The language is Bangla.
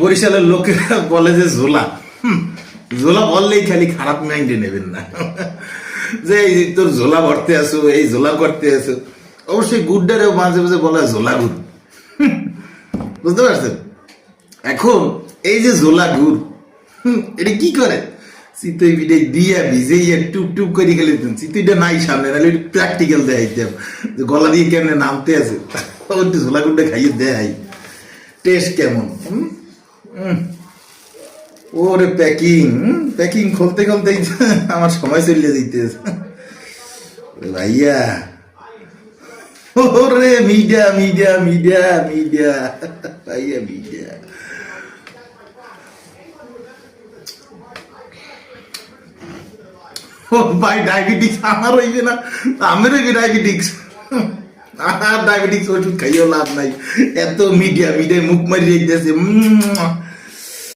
বরিশালের লোকেরা বলে যে ঝোলা। ঝোলা বললেই খালি খারাপ মাইন্ডে নেবেন না। যে এই তোর ঝোলা ভরতে আসো, এই ঝোলা করতে আসো। অবশ্যই গুড্ডারেও মাঝে মাঝে বলা ঝোলা গুড়। বুঝতে পারছেন? এখন এই যে ঝোলা গুড় এটা কি করে? চিতই পিঠে দিয়া ভিজেইয়া টুপ টুপ করে গেলে চিতইটা নাই সামনে, নাহলে একটু প্র্যাকটিক্যাল দেখাইতাম যে গলা দিয়ে কেমনে নামতে আছে? একটু ঝোলা গুড়টা খাইয়ে দেয় টেস্ট কেমন? হুম? ওরে প্যাকিং প্যাকিং খুলতে খুলতে আমার সময় চলে যাইতেছে। ওরে ভাইয়া। ওরে মিডিয়া মিডিয়া মিডিয়া মিডিয়া। ভাইয়া, মিডিয়া। ভাই ডায়াবেটিক্স আমার হইবে না আমার হইবে ডায়াবেটিক্স আর ডায়াবেটিক্স ওষুধ খাইও লাভ নাই। এত মিডিয়া মিডিয়া মুখ মারি রেখেছে